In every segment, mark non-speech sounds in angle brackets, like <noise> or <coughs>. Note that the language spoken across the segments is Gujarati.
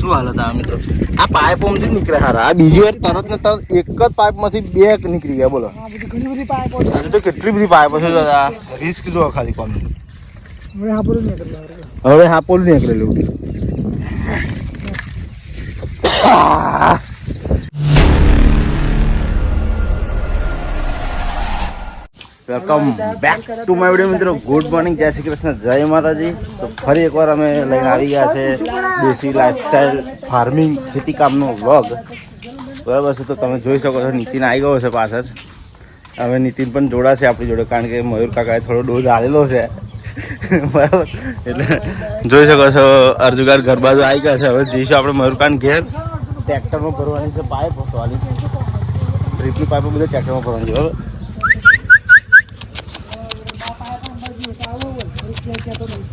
શું હાલત આ મિત્રો? આ પાઇપ ઓમથી નીકળે હારા. આ બીજી વાર તરત ને તરત એક જ પાઇપમાંથી બે નીકળી ગયા બોલો. ઘણી બધી પાઇપો છે. તો કેટલી બધી પાઇપો છે દાદા રિસ્ક જો ખાલી કોમ હવે હા બધું નહીં કરતા હવે હા પોલ નીકળેલું. Welcome back to my video મિત્રો. Good morning. જય શ્રી કૃષ્ણ. જય માતાજી. તો ફરી એકવાર અમે લઈને આવી ગયા છે દેશી લાઈફસ્ટાઈલ ફાર્મિંગ ખેતી કામનો વ્લોગ બરાબર છે, તો તમે જોઈ શકો છો, નીતિન આવી ગયો છે પાછળ. હવે નીતિન પણ જોડાશે આપણી જોડે, કારણ કે મયુર કાકાએ થોડો ડોઝ આવેલો છે. બરાબર. એટલે જોઈ શકો છો અર્જુગાર ઘર બાજુ આવી ગયા છે. હવે જઈશું આપણે મયુરકાન ઘેર. ટ્રેક્ટરમાં ભરવાની છે પાઇપ વાળી ડ્રીપની પાઇપો બધું ટ્રેક્ટરમાં ભરવાની છે, બરાબર.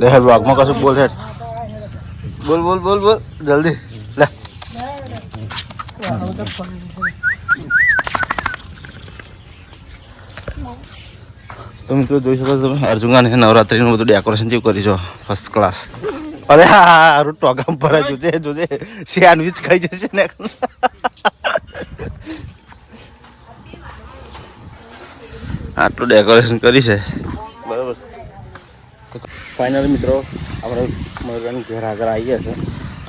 લે હે વ્લોગમાં કશું બોલ છે બોલ બોલ બોલ બોલ. જલ્દી. લે. તો મિત્રો જોઈ શકો છો તમે. અર્જુન નવરાત્રીનું બધું ડેકોરેશન જેવું કરી છો. ફર્સ્ટ ક્લાસ અરે હા હારું, ટોગામ પર જોજે જોજે. સેન્ડવિચ ખાઈ જશે ને. આટલું ડેકોરેશન કરી છે. ફાઇનલી મિત્રો આપણે મયુરભાઈની ઘેર આગળ આવી ગયા છે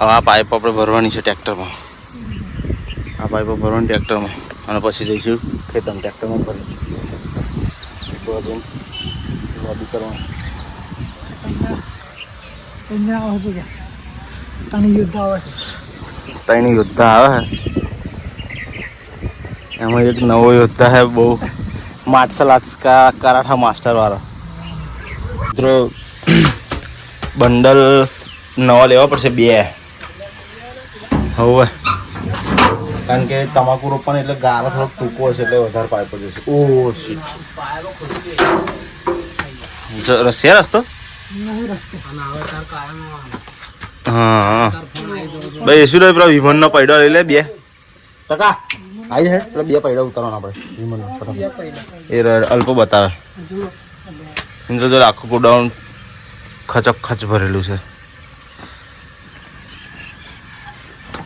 હવે આ પાઇપ આપણે ભરવાની છે ટ્રેક્ટરમાં. આ પાઇપ ભરવાની ટ્રેક્ટરમાં. અને પછી જઈશું ખેતર ટ્રેક્ટરમાં ભરી લોબી કરવાનું. આવો કે તને યુદ્ધ આવે છે. ત્રણ યોદ્ધા આવે એમાં એક નવો યોદ્ધા છે બહુ. માર્શલ આર્ટ્સ કા કરાઠા માસ્ટર વાળો. મિત્રો <coughs> બંડલ નવા લેવા પડશે બે. હવે. કારણ કે તમાકુ રોપણ એટલે ગારો થોડોક ટૂંકો હશે એટલે વધારે પાઇપો જશે. ઓ શીટ રસ્તે રસ્તો? હા. ભાઈ શું રે પેલા વિમાનનો પૈડો લઈ લે બે. ટકા આવી છે પેલા બે પૈડા ઉતારવાના આપણે વિમન એ અલ્પો બતાવે. જો આખું ગોડાઉન ખચક ખચ ભરેલું છે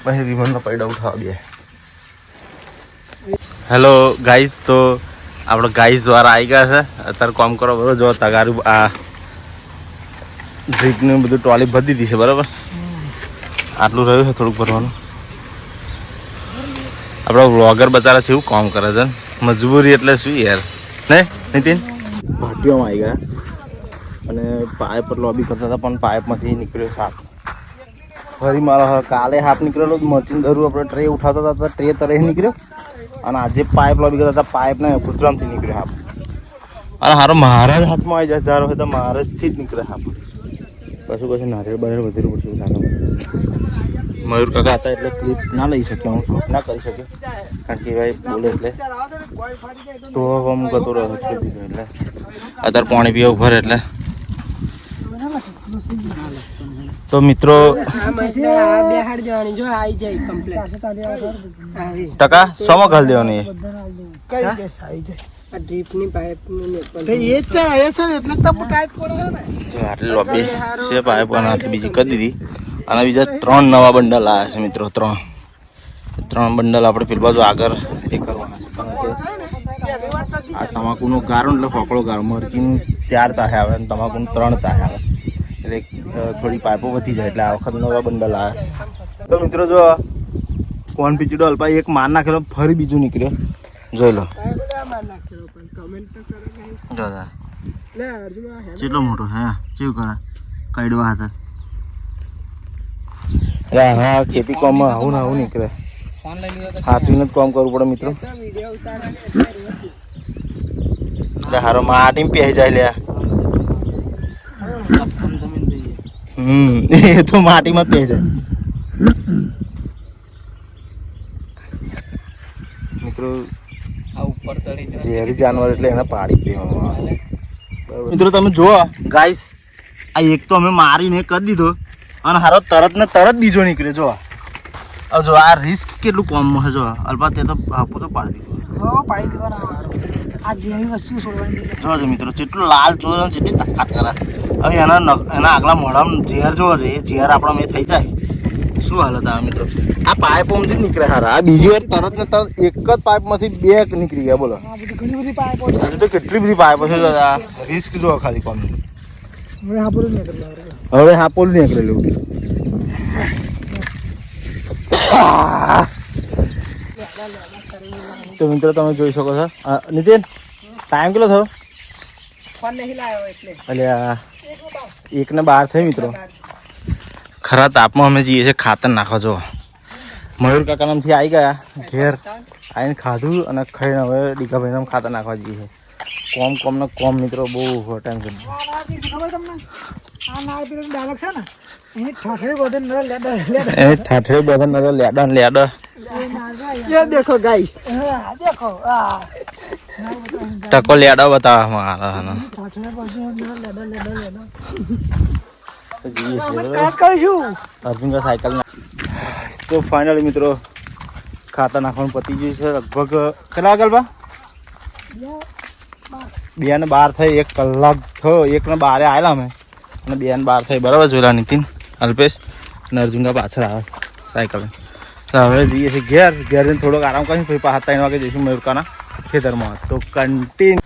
પછી વિમાનનો પૈડા ઉઠાવા હેલો ગાઈઝ તો આપણે ગાઈઝ વાળા આવી ગયા છે અત્યારે કામ કરો બરોબર જો તગારું આ ડ્રીકનું બધું ટ્રોલી ભરી દીધી છે બરાબર આટલું રહ્યું છે થોડુંક ભરવાનું આપણા વ્લોગર બચારા છે એવું કામ કરે છે મજબૂરી એટલે શું યાર ને નીતિન ભાટીઓમાં આવી ગયા અને પાઇપ લોબી કરતા હતા, પણ પાઇપમાંથી નીકળ્યો સાપ. ફરી મારો કાલે હાફ નીકળેલો મરચીન દરું આપણે ટ્રે ઉઠાવતા હતા ટ્રે તરે નીકળ્યો. અને આજે પાઇપ લોબી કરતા હતા પાઇપ ને કૂતરામથી નીકળ્યો હાફ અને હારો મહારાજ હાથમાં આવી જાય ચારો હોય તો મહારાજથી જ નીકળે હાફ કશું કશું નારિયેળ બારિયેળ વધેરું પડશે મયુર કાકા હતા એટલે ક્લિપ ના લઈ શક્યો, હું શૂટ ના કરી શક્યો. કારણ કે ભાઈ બોલે એટલે. તો હું ગતો રહ્યો છું એટલે. અત્યારે પાણી પીવા ઉભર એટલે. તો મિત્રો, ટકા સોમાં ઘાલ દેવાની. બીજી કરી દીધી. અને બીજા ત્રણ નવા બંડલ આવ્યા છે મિત્રો, ત્રણ. ત્રણ બંડલ આપણે પેલી બાજુ આગળ એ કરવાના આ તમાકુનો ગારો એટલે ફોકળો ગારો. મરચીનું ચાર ચાહે આવે અને તમાકુનું ત્રણ ચાહે આવે. એટલે થોડી પાઇપો વધી જાય એટલે આ વખત નવા બંડલ આવે. તો મિત્રો જો, કોન પીચુડો અલ્પાઈ એક માર નાખેલો, ફરી બીજું નીકળ્યો જોઈ લો. કેટલો મોટો હે? ચેવું કરે? કઈડવા હતા અરે હા ખેતી કોમમાં આવું ને આવું નીકળે. હાથવીને જ કામ કરવું પડે મિત્રો. એટલે હારો, માટી પહે જાય લે હમ. એ <laughs> તો માટીમાં જ જાય મિત્રો આ ઉપર ચડી ઝેરી જાનવર એટલે એને પાડી દેવામાં આવે. મિત્રો તમે જુઓ ગાઈસ આ એક તો અમે મારીને કરી દીધો અને હારો તરત ને તરત બીજો નીકળ્યો જો હવે જો આ રિસ્ક કેટલું કોમમાં છે જો અલબત્ત તે તો આપો તો પાડી દીધો. પાડી દેવાના આ. જેવી વસ્તુ છોડવાની જો જો મિત્રો જેટલું લાલ ચોર જેટલી તાકાત કરે. હવે એના એના આગલા મોઢામાં ઝેર જોવો છે એ ઝેર આપણા મેં થઈ જાય. શું હાલત આ મિત્રો? આ પાઇપોમાંથી જ નીકળે હારા. આ બીજી વાર તરત ને તરત એક જ પાઇપમાંથી બે નીકળી ગયા બોલો. ઘણી બધી પાઇપો છે. તો કેટલી બધી પાઇપો છે દાદા રિસ્ક જો ખાલી કોમ હવે નહીં કરતા હવે હા પોલ નીકળેલું. તો મિત્રો તમે જોઈ શકો છો. નીતિન ટાઈમ કેટલો થયો? અલ્યા એકને બાર થઈ મિત્રો. ખરા તાપમાં અમે જઈએ છીએ ખાતર નાખો છો મયુર કાકાનામથી આવી ગયા ઘેર. આવીને ખાધું અને ખાઈને હવે ડીગાભાઈ ખાતર નાખવા જઈએ કોમ કોમ ને કોમ મિત્રો બહુ ટાઈમ છે છે ને? એ ઠાઠરે લેડા લેડા. દેખો ગાઈસ. દેખો ટકો લેડો બતાવવામાં માં અર્જુન કા સાયકલ તો ફાઇનલી મિત્રો ખાતર નાખવાનું પતી ગયું છે. લગભગ કેટલા બા ને બાર થઈ, એક કલાક થયો. એક ને બારે આવેલા અમે. અને બે બાર થઈ, બરાબર જોયેલા નીતિન, અલ્પેશ અને અર્જુનકા પાછળ આવે સાયકલ. હવે જઈએ છીએ ઘેર. ઘેર જઈને થોડોક આરામ કરીશું. પછી પાછા ત્રણ વાગે જઈશું મયુરકાના. ખેતરમાં. તો કન્ટિન્યુ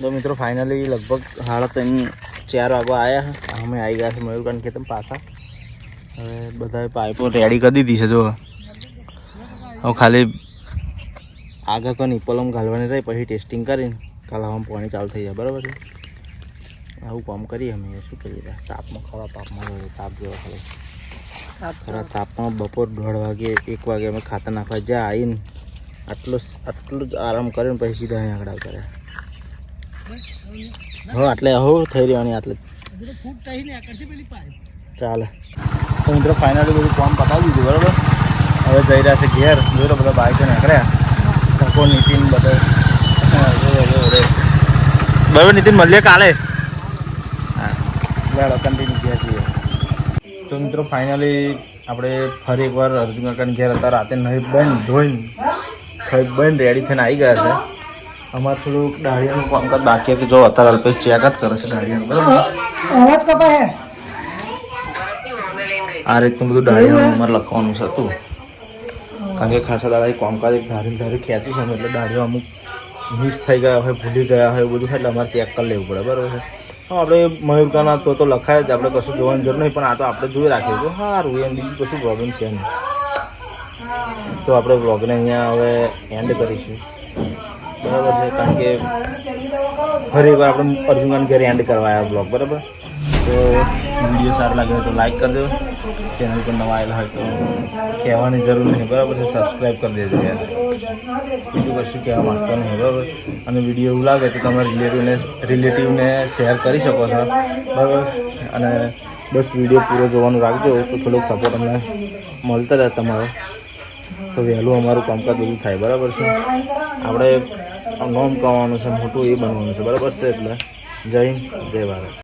તો મિત્રો ફાઇનલી લગભગ સાડા ત્રણ ચાર વાગવા આવ્યા અમે આવી ગયા છે મયુરકંડ ખેતર પાછા. હવે બધા પાઇપો રેડી કરી દીધી છે જો હવે ખાલી આગળ તો નિપલમ ઘાલવાની રહી પછી ટેસ્ટિંગ કરીને કાલ હવામાં પાણી ચાલુ થઈ જાય બરાબર છે? આવું કામ કરીએ અમે શું કરીએ? તાપમાં ખરા તાપમાં તાપ જેવા ખાલી ખરા તાપમાં બપોર દોઢ વાગે એક વાગે અમે ખાતર નાખવા જ્યાં આવીને આટલું આટલું જ આરામ કરીને પછી સીધા અહીં આગળ રહ્યા. હો આટલે હો, થઈ રહ્યો આટલે ચાલે. તો મિત્રો ફાઇનલી બધું કામ પતાવી દીધું, બરાબર? હવે જઈ રહ્યા છે ઘેર. લો બધા બાઈકો નીકળ્યા. ટકો, નીતિન, બધા. બરાબર, નીતિન, મળીએ કાલે. હા. કન્ટિન્યુ ગયા છીએ તો મિત્રો ફાઇનલી આપણે ફરી એકવાર અર્જુન કાકાની ઘેર હતા રાતે નહીં બંધ ધોઈને ખાઈ બંધ રેડી થઈને આવી ગયા છે. અમારે થોડુંક દાળિયાનું કામકાજ બાકી હતું જો અત્યારે અલ્પેશ ચેક જ કરે છે દાળિયાનું બરાબર? અવાજ કપાય હે? આ રીતનું બધું દાળિયાનું અમારે લખવાનું છે હતું. કારણ કે ખાસા દાડા કામકાજ એક ધારી ધારી ખેંચ્યું છે એટલે દાઢીઓ અમુક મિસ થઈ ગયા હોય ભૂલી ગયા હોય બધું એટલે અમારે ચેક કરી લેવું પડે બરાબર છે? હા આપણે મયુરકાના તો તો લખાય જ આપણે કશું જોવાની જરૂર નહીં પણ આ તો આપણે જોઈ રાખીએ છીએ. સારું એમ બીજું કશું પ્રોબ્લેમ છે નહીં. તો આપણે બ્લોગને અહીંયા હવે એન્ડ કરીશું. બરાબર છે? કારણ કે ફરી એકવાર આપણે અર્જુન ઘરે એન્ડ કરવા આવ્યા બ્લોગ બરાબર? તો વીડિયો સારો લાગે તો લાઈક કરજો. ચેનલ પર નવા આવેલા હોય તો કહેવાની જરૂર નહીં, બરાબર છે? સબસ્ક્રાઈબ કરી દેજો યાર. બીજું કશું કહેવા માગતો નહીં, બરાબર? અને વીડિયો એવું લાગે તો તમે રિલેટિવને રિલેટિવને શેર કરી શકો છો, બરાબર? અને બસ વીડિયો પૂરો જોવાનું રાખજો, તો થોડોક સપોર્ટ અમને મળતા રહે તમારો. તો વહેલું અમારું કામકાજ બધું થાય, બરાબર છે? આપણે નોમ કમાવાનું છે, મોટું એ બનવાનું છે, બરાબર છે એટલે? જય હિન્દ, જય ભારત.